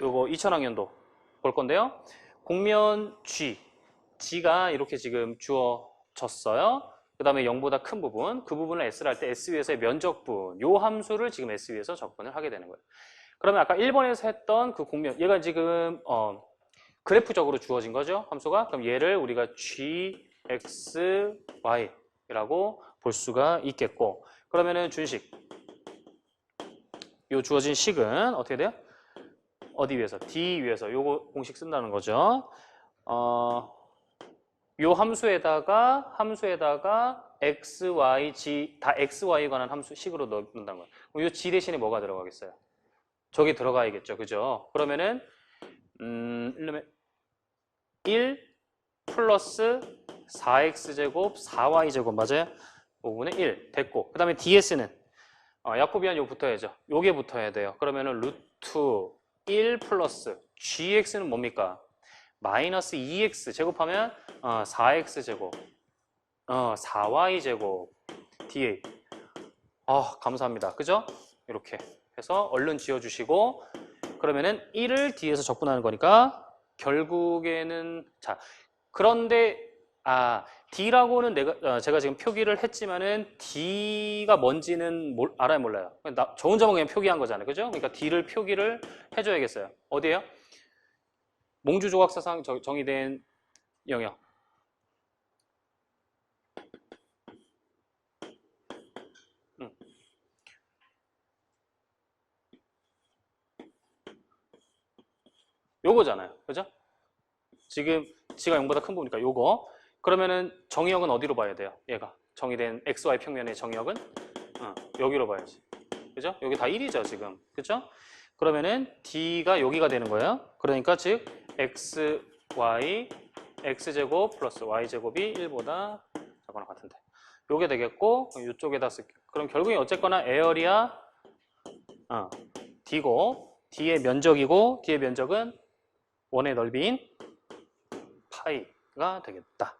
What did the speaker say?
요거 2000학년도 볼 건데요. 공면 G, G가 이렇게 지금 주어졌어요. 그 다음에 0보다 큰 부분, 그 부분을 S를 할 때 S 위에서의 면적분, 요 함수를 지금 S 위에서 접근을 하게 되는 거예요. 그러면 아까 1번에서 했던 그 공면, 얘가 지금 어, 그래프적으로 주어진 거죠, 함수가. 그럼 얘를 우리가 G, X, Y라고 볼 수가 있겠고, 그러면은 준식, 요 주어진 식은 어떻게 돼요? 어디 위에서? D 위에서 요거 공식 쓴다는 거죠. 어, 요 함수에다가 함수에다가 x, y, g 다 x, y에 관한 함수 식으로 넣는다는 거예요. 그럼 요 g 대신에 뭐가 들어가겠어요? 저기 들어가야겠죠, 그죠? 그러면은 음, 이러면 1 플러스 4x 제곱 4y 제곱 맞아요? 5분의 1 됐고 그 다음에 ds는 어, 야코비안 요 붙어야죠. 요게 붙어야 돼요. 그러면은 루트 1 플러스 gx는 뭡니까? 마이너스 2x 제곱하면 어, 4x 제곱 어, 4y 제곱 dA 아 감사합니다. 그죠? 이렇게 해서 얼른 지어주시고 그러면은 1을 D에서 적분하는 거니까 결국에는 자 그런데 아 D라고는 내가 어, 제가 지금 표기를 했지만은 D가 뭔지는 몰- 알아요 몰라요. 나, 저 혼자만 그냥 표기한 거잖아요, 그죠? 그러니까 D를 표기를 해줘야겠어요. 어디에요? 몽주 조각사상 저- 정의된 영역. 음. 요거잖아요, 그죠? 지금 G가 0보다 큰 부분이니까 요거. 그러면은 정의역은 어디로 봐야 돼요? 얘가 정의된 XY 평면의 정의역은 어, 여기로 봐야지. 그죠? 여기 다 1이죠, 지금. 그죠? 그러면은 D가 여기가 되는 거예요. 그러니까 즉 X, Y, X제곱 플러스 Y제곱이 1보다 작거나 같은데. 요게 되겠고 이쪽에다 쓸게. 그럼 결국에 어쨌거나 에어리아 어, D고 D의 면적이고 D의 면적은 원의 넓이인 파이가 되겠다.